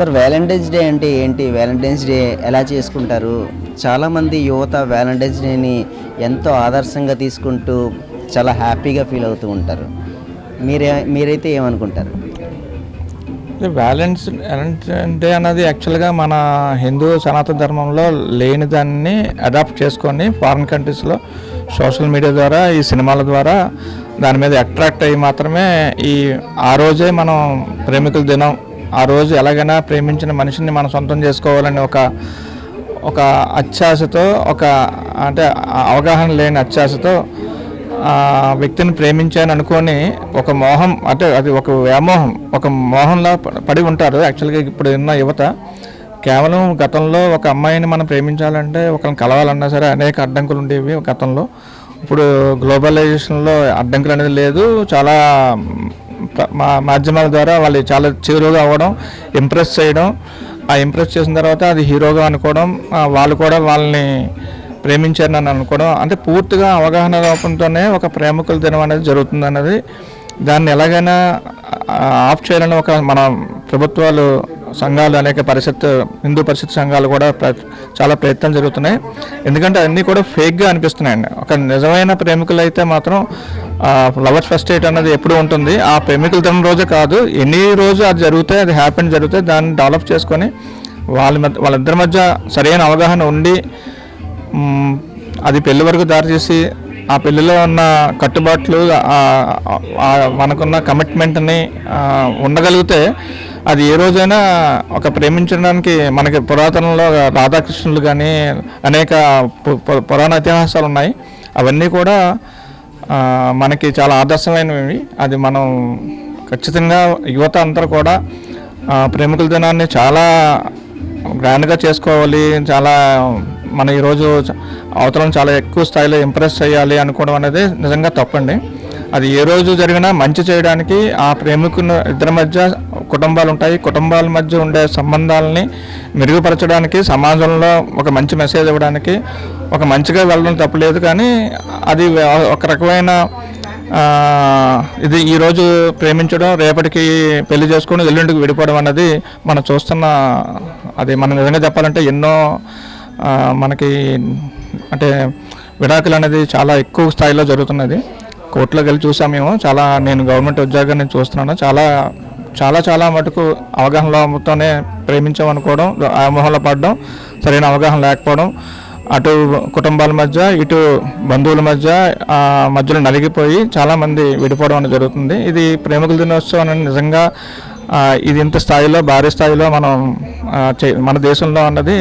Sir Valentine's day అంటే ఏంటి? Valentine's day ఎలా చేసుకుంటారు? చాలామంది యువత వ్యాలంటైన్స్ డేని ఎంతో ఆదర్శంగా తీసుకుంటూ చాలా హ్యాపీగా ఫీల్ అవుతూ ఉంటారు. మీరే మీరైతే ఏమనుకుంటారు? వ్యాలెన్స్ డే అన్నది యాక్చువల్గా మన హిందూ సనాతన ధర్మంలో లేని దాన్ని అడాప్ట్ చేసుకొని ఫారిన్ కంట్రీస్లో సోషల్ మీడియా ద్వారా ఈ సినిమాల ద్వారా దాని మీద అట్రాక్ట్ అయ్యి మాత్రమే ఈ ఆ రోజే మనం ప్రేమికుల దినం ఆ రోజు ఎలాగైనా ప్రేమించిన మనిషిని మనం సొంతం చేసుకోవాలని ఒక ఒక అత్యాశతో ఒక అంటే అవగాహన లేని అత్యాశతో వ్యక్తిని ప్రేమించాను అనుకొని ఒక మోహం అంటే అది ఒక వ్యామోహం ఒక మోహంలా పడి ఉంటారు. యాక్చువల్గా ఇప్పుడు ఉన్న యువత కేవలం గతంలో ఒక అమ్మాయిని మనం ప్రేమించాలంటే ఒకరిని కలవాలన్నా సరే అనేక అడ్డంకులు ఉండేవి గతంలో. ఇప్పుడు గ్లోబలైజేషన్లో అడ్డంకులు అనేది లేదు. చాలా మా మాధ్యమాల ద్వారా వాళ్ళు చాలా చేరువుగా అవ్వడం ఇంప్రెస్ చేయడం ఆ ఇంప్రెస్ చేసిన తర్వాత అది హీరోగా అనుకోవడం వాళ్ళు కూడా వాళ్ళని ప్రేమించారు నన్ను అనుకోవడం అంటే పూర్తిగా అవగాహన లోపంతోనే ఒక ప్రేమికుల దినం అనేది జరుగుతుంది అన్నది దాన్ని ఎలాగైనా ఆఫ్ చేయాలని ఒక మన ప్రభుత్వాలు సంఘాలు అనేక పరిషత్ హిందూ పరిషత్ సంఘాలు కూడా చాలా ప్రయత్నాలు జరుగుతున్నాయి. ఎందుకంటే అన్నీ కూడా ఫేక్గా అనిపిస్తున్నాయండి. ఒక నిజమైన ప్రేమికులు అయితే మాత్రం లవర్స్ ఫస్ట్ ఎయిట్ అన్నది ఎప్పుడు ఉంటుంది. ఆ పెమికల్ దినం రోజే కాదు ఎన్ని రోజు అది జరుగుతాయి అది హ్యాపీ జరుగుతాయి దాన్ని డెవలప్ చేసుకొని వాళ్ళ మధ్య వాళ్ళిద్దరి మధ్య సరైన అవగాహన ఉండి అది పెళ్ళి వరకు దారితీసి ఆ పెళ్ళిలో ఉన్న కట్టుబాట్లు మనకున్న కమిట్మెంట్ని ఉండగలిగితే అది ఏ రోజైనా ఒక ప్రేమించడానికి మనకి పురాతనంలో రాధాకృష్ణులు కానీ అనేక పు- పురాణ ఇతిహాసాలు ఉన్నాయి. అవన్నీ కూడా మనకి చాలా ఆదర్శమైనవి. అది మనం ఖచ్చితంగా యువత అందరూ కూడా ప్రేమికుల దినాన్ని చాలా గ్రాండ్గా చేసుకోవాలి. చాలా మన ఈరోజు అవతలం చాలా ఎక్కువ స్థాయిలో ఇంప్రెస్ చేయాలి అనుకోవడం అనేది నిజంగా తప్పండి. అది ఏ రోజు జరిగినా మంచి చేయడానికి ఆ ప్రేమికుని ఇద్దరి మధ్య కుటుంబాలు ఉంటాయి కుటుంబాల మధ్య ఉండే సంబంధాలని మెరుగుపరచడానికి సమాజంలో ఒక మంచి మెసేజ్ ఇవ్వడానికి ఒక మంచిగా వెళ్ళడం తప్పలేదు కానీ అది ఒక రకమైన ఇది ఈరోజు ప్రేమించడం రేపటికి పెళ్ళి చేసుకొని ఎల్లుండికి విడిపోవడం అన్నది మనం చూస్తున్న అది మనం నిజంగా చెప్పాలంటే ఎన్నో మనకి అంటే విడాకులు అనేది చాలా ఎక్కువ స్థాయిలో జరుగుతున్నది. కోర్టులోకి వెళ్ళి చూసాం మేము చాలా నేను గవర్నమెంట్ ఉద్యోగాన్ని చూస్తున్నాను చాలా చాలా చాలా మటుకు అవగాహనలోతోనే ప్రేమించాం ప్రేమించామనుకోవడం ఆ పడడం సరైన అవగాహన లేకపోవడం అటు కుటుంబాల మధ్య ఇటు బంధువుల మధ్య మధ్యలో నలిగిపోయి చాలామంది విడిపోవడం అనేది జరుగుతుంది. ఇది ప్రేమికుల దినోత్సవం అనేది నిజంగా ఇది ఇంత స్థాయిలో భారీ స్థాయిలో మనం చే- మన దేశంలో అన్నది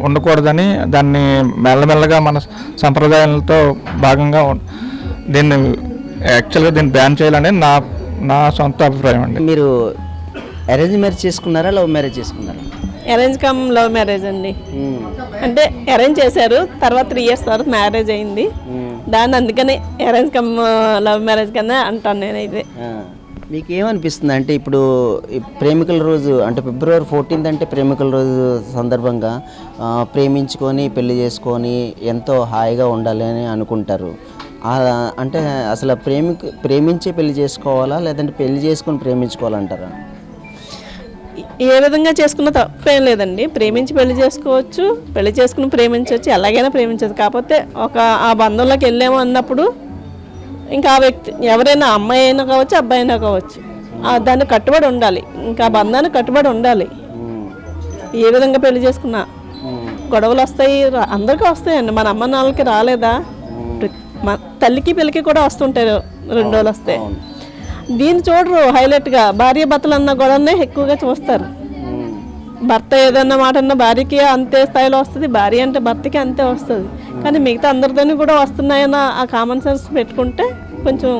ఉండకూడదని దాన్ని మెల్లమెల్లగా మన సంప్రదాయాలతో భాగంగా దీన్ని యాక్చువల్గా దీన్ని బ్యాన్ చేయాలని నా నా సొంత అభిప్రాయం అండి మీరు అరేంజ్ మ్యారేజ్ చేసుకున్నారా లవ్ మ్యారేజ్ చేసుకున్నారా అరేంజ్ కమ్ లవ్ మ్యారేజ్ అండి. అంటే అరేంజ్ చేశారు తర్వాత త్రీ ఇయర్స్ తర్వాత మ్యారేజ్ అయింది. దాన్ని అందుకనే అరేంజ్ కమ్ లవ్ మ్యారేజ్ కన్నా అంటాను నేనైతే. మీకు ఏమనిపిస్తుంది అంటే ఇప్పుడు ప్రేమికుల రోజు అంటే ఫిబ్రవరి ఫోర్టీన్త్ అంటే ప్రేమికుల రోజు సందర్భంగా ప్రేమించుకొని పెళ్ళి చేసుకొని ఎంతో హాయిగా ఉండాలి అని అనుకుంటారు అంటే అసలు ప్రేమిక ప్రేమించే పెళ్ళి చేసుకోవాలా లేదంటే పెళ్ళి చేసుకొని ప్రేమించుకోవాలంటారా? ఏ విధంగా చేసుకున్నా తప్పేం లేదండి. ప్రేమించి పెళ్ళి చేసుకోవచ్చు పెళ్ళి చేసుకుని ప్రేమించవచ్చు ఎలాగైనా ప్రేమించవచ్చు. కాకపోతే ఒక ఆ బంధంలోకి వెళ్ళాము అన్నప్పుడు ఇంకా ఆ వ్యక్తి ఎవరైనా అమ్మాయి అయినా కావచ్చు అబ్బాయి అయినా కావచ్చు ఆ దాన్ని కట్టుబడి ఉండాలి. ఇంకా ఆ బంధానికి కట్టుబడి ఉండాలి. ఏ విధంగా పెళ్ళి చేసుకున్నా. గొడవలు వస్తాయి అందరికీ వస్తాయండి. మన అమ్మ నాన్నలకి రాలేదా? మన తల్లికి పిల్లకి కూడా వస్తుంటాయి రెండు రోజులు అవును. దీన్ని చూడరు హైలైట్గా. భార్య భర్తలు అన్న గొడవనే ఎక్కువగా చూస్తారు. భర్త ఏదన్నా మాట అన్న భార్యకి అంతే స్థాయిలో వస్తుంది భార్య అంటే భర్తకి అంతే వస్తుంది. కానీ మిగతా అందరితోని కూడా వస్తున్నాయన్న ఆ కామన్ సెన్స్ పెట్టుకుంటే కొంచెం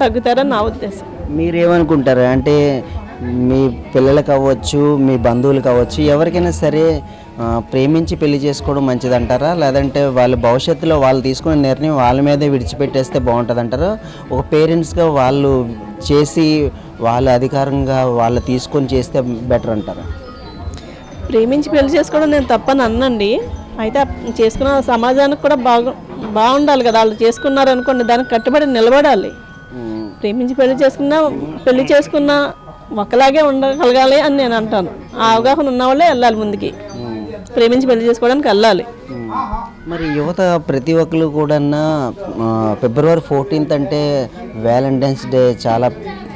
తగ్గుతారని నా ఉద్దేశం. మీరేమనుకుంటారు? అంటే మీ పిల్లలకు అవ్వచ్చు మీ బంధువులకు అవ్వచ్చు ఎవరికైనా సరే ప్రేమించి పెళ్ళి చేసుకోవడం మంచిదంటారా? లేదంటే వాళ్ళ భవిష్యత్తులో వాళ్ళు తీసుకునే నిర్ణయం వాళ్ళ మీదే విడిచిపెట్టేస్తే బాగుంటుంది అంటారా ఒక పేరెంట్స్గా వాళ్ళు చేసి వాళ్ళ అధికారంగా వాళ్ళు తీసుకొని చేస్తే బెటర్ అంటారా? ప్రేమించి పెళ్ళి చేసుకోవడం నేను తప్పని అన్నండి. అయితే చేసుకున్న సమాజానికి కూడా బాగు బాగుండాలి కదా. వాళ్ళు చేసుకున్నారు అనుకోండి దానికి కట్టుబడి నిలబడాలి. ప్రేమించి పెళ్ళి చేసుకున్నా పెళ్ళి చేసుకున్న ఒకలాగే ఉండగలగాలి అని నేను అంటాను. ఆ అవగాహన ఉన్న వాళ్ళే వెళ్ళాలి ముందుకి. ప్రేమించి పెళ్ళి చేసుకోవడానికి వెళ్ళాలి. మరి యువత ప్రతి ఒక్కరు కూడా ఫిబ్రవరి ఫోర్టీన్త్ అంటే వ్యాలంటైన్స్ డే చాలా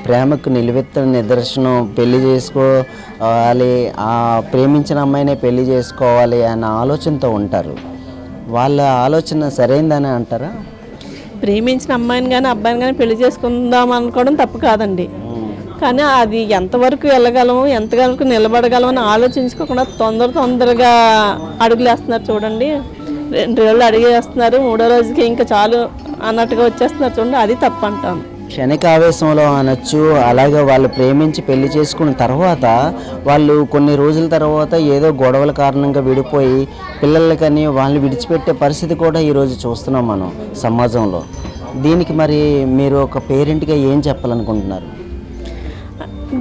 ప్రేమకు నిలువెత్తు నిదర్శనం. పెళ్ళి చేసుకోవాలి ఆ ప్రేమించిన అమ్మాయినే పెళ్ళి చేసుకోవాలి అన్న ఆలోచనతో ఉంటారు. వాళ్ళ ఆలోచన సరైందని అంటారా? ప్రేమించిన అమ్మాయిని కానీ అబ్బాయిని కానీ పెళ్ళి చేసుకుందాం అనుకోవడం తప్పు కాదండి. కానీ అది ఎంతవరకు వెళ్ళగలము ఎంతవరకు నిలబడగలము అని ఆలోచించుకోకుండా తొందర తొందరగా అడుగులు వేస్తున్నారు చూడండి. రెండు రోజులు అడిగి వేస్తున్నారు మూడో రోజుకి ఇంకా చాలు అన్నట్టుగా వచ్చేస్తున్నారు చూడండి. అది తప్పంటాను. క్షణిక ఆవేశంలో అనొచ్చు అలాగే వాళ్ళు ప్రేమించి పెళ్ళి చేసుకున్న తర్వాత వాళ్ళు కొన్ని రోజుల తర్వాత ఏదో గొడవల కారణంగా విడిపోయి పిల్లలకని వాళ్ళని విడిచిపెట్టే పరిస్థితి కూడా ఈరోజు చూస్తున్నాం మనం సమాజంలో. దీనికి మరి మీరు ఒక పేరెంట్గా ఏం చెప్పాలనుకుంటున్నారు?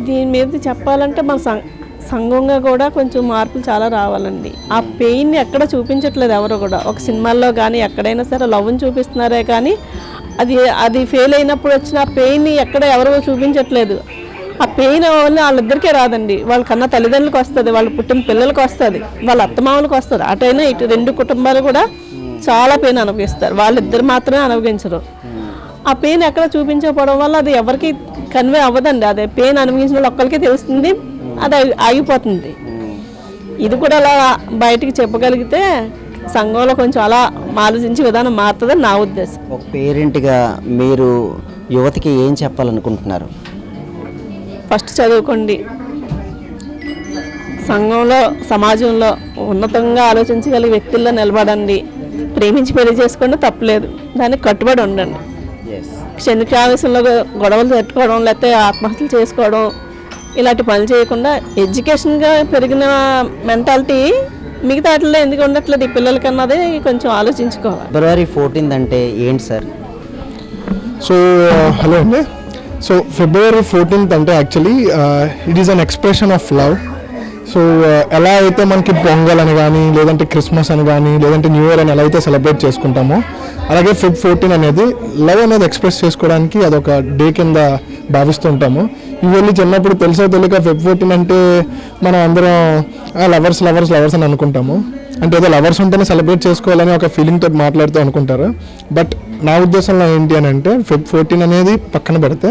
దీని మీద చెప్పాలంటే మన సంఘంగా కూడా కొంచెం మార్పులు చాలా రావాలండి. ఆ పెయిన్ని ఎక్కడ చూపించట్లేదు ఎవరు కూడా. ఒక సినిమాల్లో కానీ ఎక్కడైనా సరే లవ్ని చూపిస్తున్నారే కానీ అది అది ఫెయిల్ అయినప్పుడు వచ్చిన ఆ పెయిన్ని ఎక్కడ ఎవరు చూపించట్లేదు. ఆ పెయిన్ వల్ల వాళ్ళిద్దరికే రాదండి. వాళ్ళ కన్నా తల్లిదండ్రులకు వస్తుంది వాళ్ళు పుట్టిన పిల్లలకు వస్తుంది వాళ్ళ అత్తమామలకు వస్తుంది. అటైనా ఇటు రెండు కుటుంబాలు కూడా చాలా పెయిన్ అనుభవిస్తారు. వాళ్ళిద్దరు మాత్రమే అనుభవించరు. ఆ పెయిన్ ఎక్కడ చూపించకపోవడం వల్ల అది ఎవరికి కన్వే అవ్వదండి. అదే పెయిన్ అనుభవించిన వాళ్ళు ఒక్కరికే తెలుస్తుంది అది ఆగి- ఆగిపోతుంది. ఇది కూడా అలా బయటికి చెప్పగలిగితే సంఘంలో కొంచెం అలా ఆలోచించే విధానం మారుతుందని నా ఉద్దేశం. ఒక పేరెంట్గా మీరు యువతకి ఏం చెప్పాలనుకుంటున్నారు? ఫస్ట్ చదువుకోండి. సంఘంలో సమాజంలో ఉన్నతంగా ఆలోచించగలిగే వ్యక్తుల్లో నిలబడండి. ప్రేమించి పెళ్ళి చేసుకోండి తప్పలేదు. దానికి కట్టుబడి ఉండండి. క్షణికావేశంలో గొడవలు పెట్టుకోవడం లేకపోతే ఆత్మహత్యలు చేసుకోవడం ఇలాంటి పనులు చేయకుండా ఎడ్యుకేషన్గా పెరిగిన మెంటాలిటీ మిగతా వాటిల్లో ఎందుకు ఉండట్లేదు? ఈ పిల్లలకన్నది కొంచెం ఆలోచించుకోవాలి. ఫిబ్రవరి ఫోర్టీన్త్ అంటే ఏంటి సార్? So hello. అండి సో ఫిబ్రవరి ఫోర్టీన్త్ అంటే actually it is an expression of love so uh, ఎలా అయితే మనకి పొంగల్ అని కానీ లేదంటే క్రిస్మస్ అని కానీ లేదంటే న్యూ ఇయర్ అని ఎలా అయితే సెలబ్రేట్ చేసుకుంటామో అలాగే ఫిబ్ ఫోర్టీన్ అనేది లవ్ అనేది ఎక్స్ప్రెస్ చేసుకోవడానికి అదొక డే కింద భావిస్తుంటాము ఇవన్నీ చిన్నప్పుడు తెలుసో తెలియక ఫిబ్ ఫోర్టీన్ అంటే మనం అందరం లవర్స్ లవర్స్ లవర్స్ అని అనుకుంటాము. అంటే ఏదో లవర్స్ ఉంటేనే సెలబ్రేట్ చేసుకోవాలని ఒక ఫీలింగ్ తోటి మాట్లాడుతూ అనుకుంటారు. బట్ నా ఉద్దేశంలో ఏంటి అని అంటే ఫిబ్ ఫోర్టీన్ అనేది పక్కన పెడితే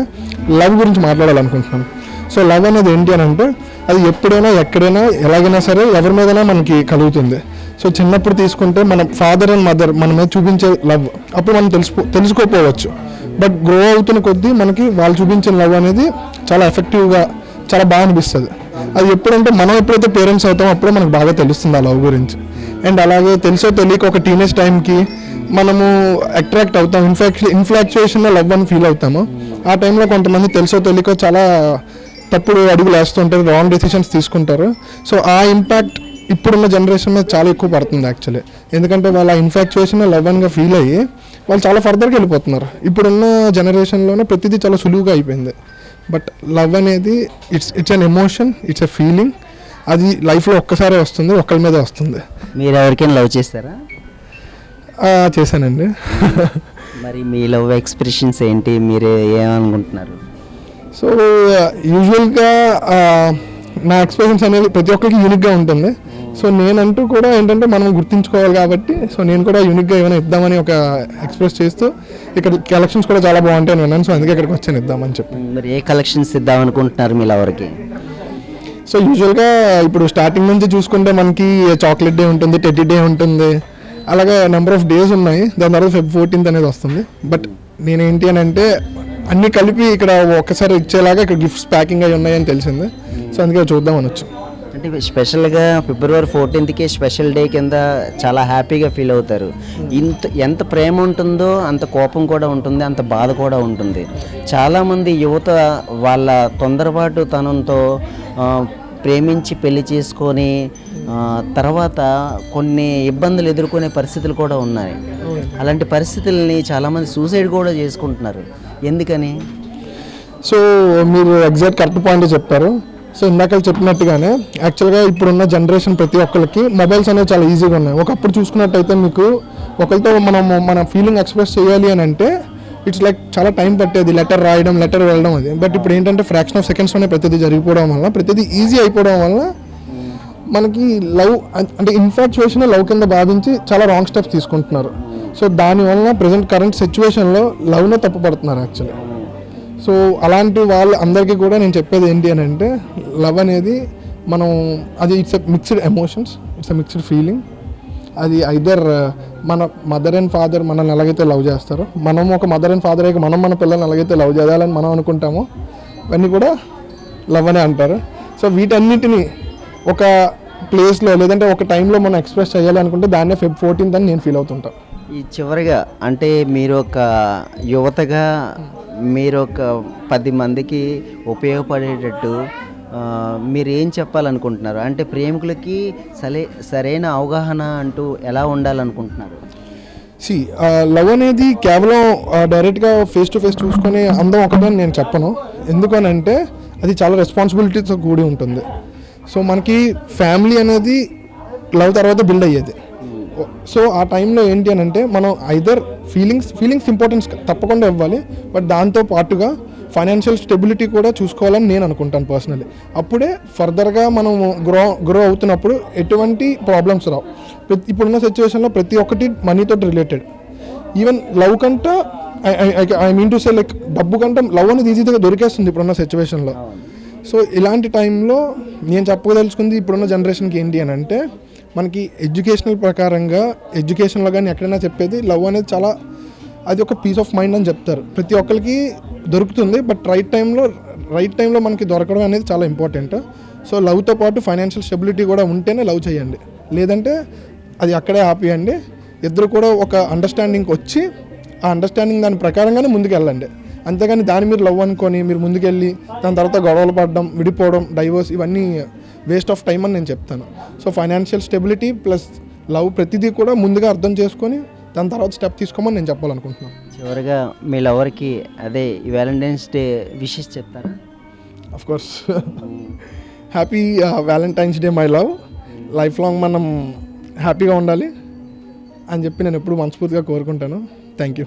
లవ్ గురించి మాట్లాడాలనుకుంటున్నాను. సో లవ్ అనేది ఏంటి అని అంటే అది ఎప్పుడైనా ఎక్కడైనా ఎలాగైనా సరే ఎవరి మీదైనా మనకి కలుగుతుంది. సో చిన్నప్పుడు తీసుకుంటే మన ఫాదర్ అండ్ మదర్ మన మీద చూపించే లవ్ అప్పుడు మనం తెలుసుకో తెలుసుకోపోవచ్చు. బట్ గ్రో అవుతున్న కొద్దీ మనకి వాళ్ళు చూపించిన లవ్ అనేది చాలా ఎఫెక్టివ్గా చాలా బాగా అనిపిస్తుంది. అది ఎప్పుడంటే మనం ఎప్పుడైతే పేరెంట్స్ అవుతామో అప్పుడే మనకు బాగా తెలుస్తుంది ఆ లవ్ గురించి. అండ్ అలాగే తెలుసో తెలియక ఒక టీనేజ్ టైంకి మనము అట్రాక్ట్ అవుతాం. ఇన్ఫాక్ట్ ఇన్ఫ్లాక్చుయేషన్లో లవ్ అని ఫీల్ అవుతాము. ఆ టైంలో కొంతమంది తెలుసో తెలియక చాలా తప్పుడు అడుగులు వేస్తుంటారు రాంగ్ డెసిషన్స్ తీసుకుంటారు. సో ఆ ఇంపాక్ట్ ఇప్పుడున్న జనరేషన్ మీద చాలా ఎక్కువ పడుతుంది యాక్చువల్లీ ఎందుకంటే వాళ్ళ ఇన్ఫాక్చుయేషన్ లవ్ అన్గా ఫీల్ అయ్యి వాళ్ళు చాలా ఫర్దర్గా వెళ్ళిపోతున్నారు. ఇప్పుడున్న జనరేషన్లోనే ప్రతిదీ చాలా సులువుగా అయిపోయింది. బట్ లవ్ అనేది it's it's an emotion it's a feeling అది లైఫ్లో ఒక్కసారే వస్తుంది ఒక్కరి మీదే వస్తుంది. మీరు ఎవరికైనా లవ్ చేస్తారా? చేశానండి. మరి మీ లవ్ ఎక్స్ప్రెషన్స్ ఏంటి? మీరు ఏమనుకుంటున్నారు? సో యూజువల్గా నా ఎక్స్పీరియన్స్ అనేది ప్రతి ఒక్కరికి యూనిక్గా ఉంటుంది. సో నేనంటూ కూడా ఏంటంటే మనం గుర్తుంచుకోవాలి కాబట్టి సో నేను కూడా యూనిక్గా ఏమైనా ఇద్దామని ఒక ఎక్స్ప్రెస్ చేస్తూ ఇక్కడ కలెక్షన్స్ కూడా చాలా బాగుంటాయని విన్నాను. సో అందుకే ఇక్కడికి వచ్చాను ఇద్దామని చెప్పి. మరి ఏ కలెక్షన్స్ ఇద్దాం అనుకుంటున్నారు మీ లవర్కి? సో యూజువల్గా ఇప్పుడు స్టార్టింగ్ నుంచి చూసుకుంటే మనకి చాక్లెట్ డే ఉంటుంది టెడ్డీ డే ఉంటుంది. అలాగే నెంబర్ ఆఫ్ డేస్ ఉన్నాయి. దాని తర్వాత ఫెబ్ ఫోర్టీన్త్ అనేది వస్తుంది. బట్ నేనేంటి అని అంటే అన్నీ కలిపి ఇక్కడ ఒక్కసారి ఇచ్చేలాగా ఇక్కడ గిఫ్ట్స్ ప్యాకింగ్ అయి ఉన్నాయని తెలిసింది. సో అందుకే చూద్దాం అనొచ్చు అంటే స్పెషల్గా ఫిబ్రవరి ఫోర్టీన్త్కి స్పెషల్ డే కింద చాలా హ్యాపీగా ఫీల్ అవుతారు. ఇంత ఎంత ప్రేమ ఉంటుందో అంత కోపం కూడా ఉంటుంది అంత బాధ కూడా ఉంటుంది. చాలామంది యువత వాళ్ళ తొందరపాటు తనంతో ప్రేమించి పెళ్ళి చేసుకొని తర్వాత కొన్ని ఇబ్బందులు ఎదుర్కొనే పరిస్థితులు కూడా ఉన్నాయి. అలాంటి పరిస్థితుల్ని చాలామంది సూసైడ్ కూడా చేసుకుంటున్నారు. ఎందుకని? సో మీరు ఎగ్జాక్ట్ కరెక్ట్ పాయింట్ చెప్పారు. సో ఇందాక చెప్పినట్టుగానే యాక్చువల్గా ఇప్పుడున్న జనరేషన్ ప్రతి ఒక్కరికి మొబైల్స్ అనేవి చాలా ఈజీగా ఉన్నాయి. ఒకప్పుడు చూసుకున్నట్టయితే మీకు ఒకరితో మనం మన ఫీలింగ్ ఎక్స్ప్రెస్ చేయాలి అని అంటే ఇట్స్ లైక్ చాలా టైం పట్టేది. లెటర్ రాయడం లెటర్ వెళ్ళడం అది. బట్ ఇప్పుడు ఏంటంటే ఫ్రాక్షన్ ఆఫ్ సెకండ్స్లోనే ప్రతిదీ జరిగిపోవడం వల్ల ప్రతిదీ ఈజీ అయిపోవడం వల్ల మనకి లవ్ అంటే ఇన్ఫాక్చువేషన్ లవ్ కింద భావించి చాలా రాంగ్ స్టెప్స్ తీసుకుంటున్నారు. సో దానివల్ల ప్రజెంట్ కరెంట్ సిచ్యువేషన్లో లవ్లో తప్పుపడుతున్నారు యాక్చువల్లీ సో అలాంటి వాళ్ళ అందరికీ కూడా నేను చెప్పేది ఏంటి అని అంటే లవ్ అనేది మనం అది it's mixed emotions it's mixed feeling అది ఐదర్ uh, మన మదర్ అండ్ ఫాదర్ మనల్ని ఎలాగైతే లవ్ చేస్తారో మనం ఒక మదర్ అండ్ ఫాదర్ అయితే మనం మన పిల్లల్ని ఎలాగైతే లవ్ చేయాలని మనం అనుకుంటామో ఇవన్నీ కూడా లవ్ అనే అంటారు. సో వీటన్నిటిని ఒక ప్లేస్లో లేదంటే ఒక టైంలో మనం ఎక్స్ప్రెస్ చేయాలి అనుకుంటే దాన్నే ఫెబ్ ఫోర్టీన్త్ అని నేను ఫీల్ అవుతుంటాను ఈ చివరిగా అంటే మీరు ఒక యువతగా మీరు ఒక పది మందికి ఉపయోగపడేటట్టు మీరు ఏం చెప్పాలనుకుంటున్నారు? అంటే ప్రేమికులకి సరే సరైన అవగాహన అంటూ ఎలా ఉండాలనుకుంటున్నారు? సి లవ్ అనేది కేవలం డైరెక్ట్గా ఫేస్ టు ఫేస్ చూసుకొని అందం ఒకటే నేను చెప్పను. ఎందుకనంటే అది చాలా రెస్పాన్సిబిలిటీతో కూడి ఉంటుంది. సో మనకి ఫ్యామిలీ అనేది లవ్ తర్వాత బిల్డ్ అయ్యేది. సో ఆ టైంలో ఏంటి అని అంటే మనం ఐదర్ ఫీలింగ్స్ ఫీలింగ్స్ ఇంపార్టెన్స్ తప్పకుండా ఇవ్వాలి బట్ దాంతో పాటుగా ఫైనాన్షియల్ స్టెబిలిటీ కూడా చూసుకోవాలని నేను అనుకుంటాను పర్సనలీ అప్పుడే ఫర్దర్గా మనం గ్రో గ్రో అవుతున్నప్పుడు ఎటువంటి ప్రాబ్లమ్స్ రావు. ప్రతి ఇప్పుడున్న సిచ్యువేషన్లో ప్రతి ఒక్కటి మనీతో రిలేటెడ్ ఈవెన్ లవ్ కంట I mean to say like డబ్బు కంటే లవ్ అనేది ఈజీగా దొరికేస్తుంది ఇప్పుడున్న సిచ్యువేషన్లో సో ఇలాంటి టైంలో నేను చెప్పదలుచుకుంది ఇప్పుడున్న జనరేషన్కి ఏంటి అని అంటే మనకి ఎడ్యుకేషనల్ ప్రకారంగా ఎడ్యుకేషన్లో కానీ ఎక్కడైనా చెప్పేది లవ్ అనేది చాలా అది ఒక పీస్ ఆఫ్ మైండ్ అని చెప్తారు. ప్రతి ఒక్కరికి దొరుకుతుంది బట్ రైట్ టైంలో రైట్ టైంలో మనకి దొరకడం అనేది చాలా ఇంపార్టెంట్. సో లవ్తో పాటు ఫైనాన్షియల్ స్టెబిలిటీ కూడా ఉంటేనే లవ్ చేయండి. లేదంటే అది అక్కడే ఆపేయండి. ఇద్దరు కూడా ఒక అండర్స్టాండింగ్ వచ్చి ఆ అండర్స్టాండింగ్ దాని ప్రకారంగానే ముందుకు వెళ్ళండి అంతేగాని దాని మీరు లవ్ అనుకొని మీరు ముందుకెళ్ళి దాని తర్వాత గొడవలు పడడం విడిపోవడం డైవోర్స్ ఇవన్నీ వేస్ట్ ఆఫ్ టైం అని నేను చెప్తాను. So financial stability plus love ప్రతిదీ కూడా ముందుగా అర్థం చేసుకొని దాని తర్వాత స్టెప్ తీసుకోమని నేను చెప్పాలనుకుంటున్నాను. చివరిగా మీ లవర్కి అదే ఈ వ్యాలంటైన్స్ డే విషెస్ చెప్తారా? Of course happy Valentine's day my love life long మనం హ్యాపీగా ఉండాలి అని చెప్పి నేను ఎప్పుడు మనస్ఫూర్తిగా కోరుకుంటాను. థ్యాంక్ యూ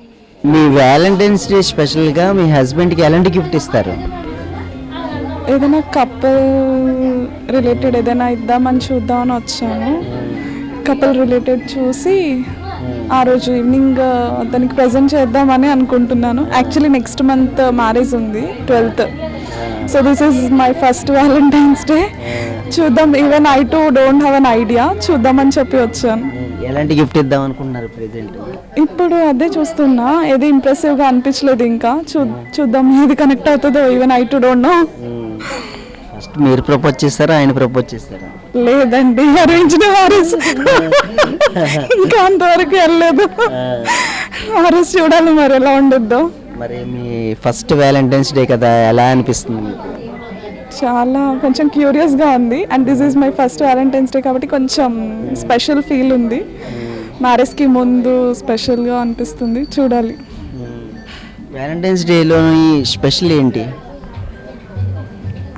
మీ వ్యాలంటైన్స్ డే స్పెషల్గా మీ హస్బెండ్కి ఎలాంటి గిఫ్ట్ ఇస్తారు? ఏదైనా కపుల్ రిలేటెడ్ ఏదైనా ఇద్దామని చూద్దామని వచ్చాను కపుల్ రిలేటెడ్ చూసి ఆ రోజు ఈవినింగ్ అతనికి ప్రజెంట్ చేద్దామని అనుకుంటున్నాను. యాక్చువల్లీ నెక్స్ట్ మంత్ మ్యారేజ్ ఉంది twelfth so this is my first Valentine's day చూద్దాం even I too don't have an idea చూద్దామని చెప్పి వచ్చాను. ఎలాంటి గిఫ్ట్ ఇద్దాం అనుకుంటున్నారు ప్రెజెంట్ ఇప్పుడు అదే చూస్తున్నా. ఏది ఇంప్రెసివ్గా అనిపించలేదు ఇంకా. చూ చూద్దాం ఏది కనెక్ట్ అవుతుందో. Even I too don't know మీరు ప్రపోజ్ చేస్తారా ఆయన ప్రపోజ్ చేస్తారా లేదండి అరేంజ్డ్ మ్యారేజ్ ఇంకా అంతవరకు వెళ్ళలేదు. మ్యారేజ్ చూడాలి మరి ఎలా ఉండొద్దో. మరి మీ ఫస్ట్ వ్యాలంటైన్స్ డే కదా ఎలా అనిపిస్తుంది మీకు? చాలా కొంచెం క్యూరియస్గా ఉంది. And this is my first Valentine's day కాబట్టి కొంచెం స్పెషల్ ఫీల్ ఉంది. మ్యారేజ్కి ముందు స్పెషల్గా అనిపిస్తుంది. చూడాలి. వ్యాలంటైన్స్ డేలోని స్పెషల్ ఏంటి?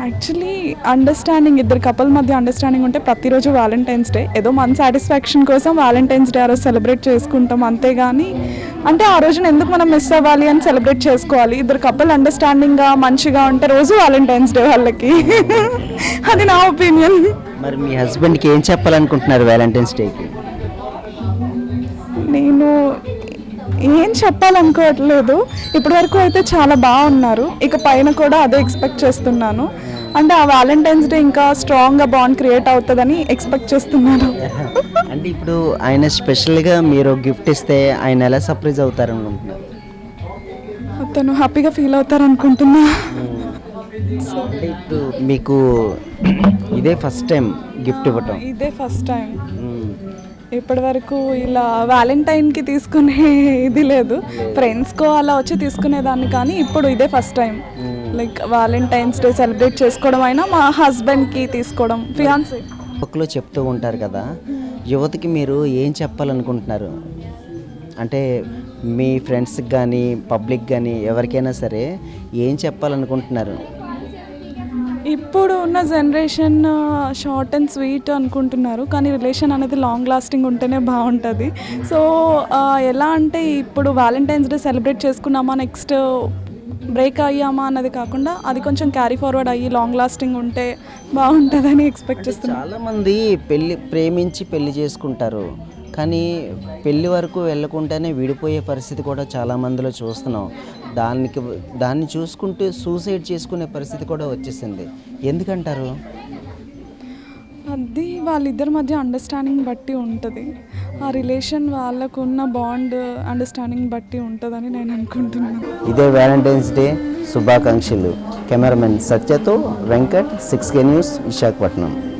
యాక్చువల్లీ అండర్స్టాండింగ్ ఇద్దరు కపుల్ మధ్య అండర్స్టాండింగ్ ఉంటే ప్రతిరోజు వ్యాలంటైన్స్ డే ఏదో మన సాటిస్ఫాక్షన్ కోసం వ్యాలంటైన్స్ డే ఆ రోజు సెలబ్రేట్ చేసుకుంటాం అంతేగాని అంటే ఆ రోజున ఎందుకు మనం మిస్ అవ్వాలి అని సెలబ్రేట్ చేసుకోవాలి? ఇద్దరు కపుల్ అండర్స్టాండింగ్గా మంచిగా ఉంటే రోజు వ్యాలంటైన్స్ డే వాళ్ళకి. అది నా ఒపీనియన్ మరి మీ హస్బెండ్కి ఏం చెప్పాలనుకుంటున్నారు వ్యాలంటైన్స్ డేకి నేను ఏం చెప్పాలనుకోవట్లేదు. ఇప్పటి వరకు అయితే చాలా బాగున్నారు. ఇక పైన కూడా అదే ఎక్స్పెక్ట్ చేస్తున్నాను. అంటే ఆ వ్యాలంటైన్స్ డే ఇంకా స్ట్రాంగ్గా బాండ్ క్రియేట్ అవుతుందని ఎక్స్పెక్ట్ చేస్తున్నాను అంటే ఇప్పుడు ఆయన స్పెషల్గా మీరు గిఫ్ట్ ఇస్తే ఆయన ఎలా సర్ప్రైజ్ అవుతారు అనుకుంటున్నారు తను హ్యాపీగా ఫీల్ అవుతారు అనుకుంటున్నా అంటే ఇప్పుడు మీకు ఇదే ఫస్ట్ టైం గిఫ్ట్ ఇవ్వటం. ఇదే ఫస్ట్ టైం. ఇప్పటి వరకు ఇలా వ్యాలంటైన్కి తీసుకునే ఇది లేదు. ఫ్రెండ్స్కో అలా వచ్చి తీసుకునేదాన్ని కానీ ఇప్పుడు ఇదే first time like Valentine's day celebrate చేసుకోవడం అయినా మా హస్బెండ్కి తీసుకోవడం ఫియాన్సీ. బుక్లో చెప్తూ ఉంటారు కదా యువతకి మీరు ఏం చెప్పాలనుకుంటున్నారు? అంటే మీ ఫ్రెండ్స్కి కానీ పబ్లిక్ కానీ ఎవరికైనా సరే ఏం చెప్పాలనుకుంటున్నారు? ఇప్పుడు ఉన్న జనరేషన్ షార్ట్ అండ్ స్వీట్ అనుకుంటున్నారు కానీ రిలేషన్ అనేది లాంగ్ లాస్టింగ్ ఉంటేనే బాగుంటుంది. సో ఎలా అంటే ఇప్పుడు వ్యాలంటైన్స్ డే సెలబ్రేట్ చేసుకున్నామా నెక్స్ట్ బ్రేక్ అయ్యామా అన్నది కాకుండా అది కొంచెం క్యారీ ఫార్వర్డ్ అయ్యి లాంగ్ లాస్టింగ్ ఉంటే బాగుంటుందని ఎక్స్పెక్ట్ చేస్తున్నాను చాలా మంది పెళ్ళి ప్రేమించి పెళ్ళి చేసుకుంటారు. కానీ పెళ్ళి వరకు వెళ్ళకుండానే విడిపోయే పరిస్థితి కూడా చాలా మందిలో చూస్తున్నాం. దానికి దాన్ని చూసుకుంటూ సూసైడ్ చేసుకునే పరిస్థితి కూడా వచ్చేసింది. ఎందుకంటారు? అది వాళ్ళిద్దరి మధ్య అండర్స్టాండింగ్ బట్టి ఉంటుంది. ఆ రిలేషన్ వాళ్ళకున్న బాండ్ అండర్స్టాండింగ్ బట్టి ఉంటుందని నేను అనుకుంటున్నాను. ఇదే వ్యాలంటైన్స్ డే శుభాకాంక్షలు. Cameraman సత్యతో Venkat six K news Visakhapatnam.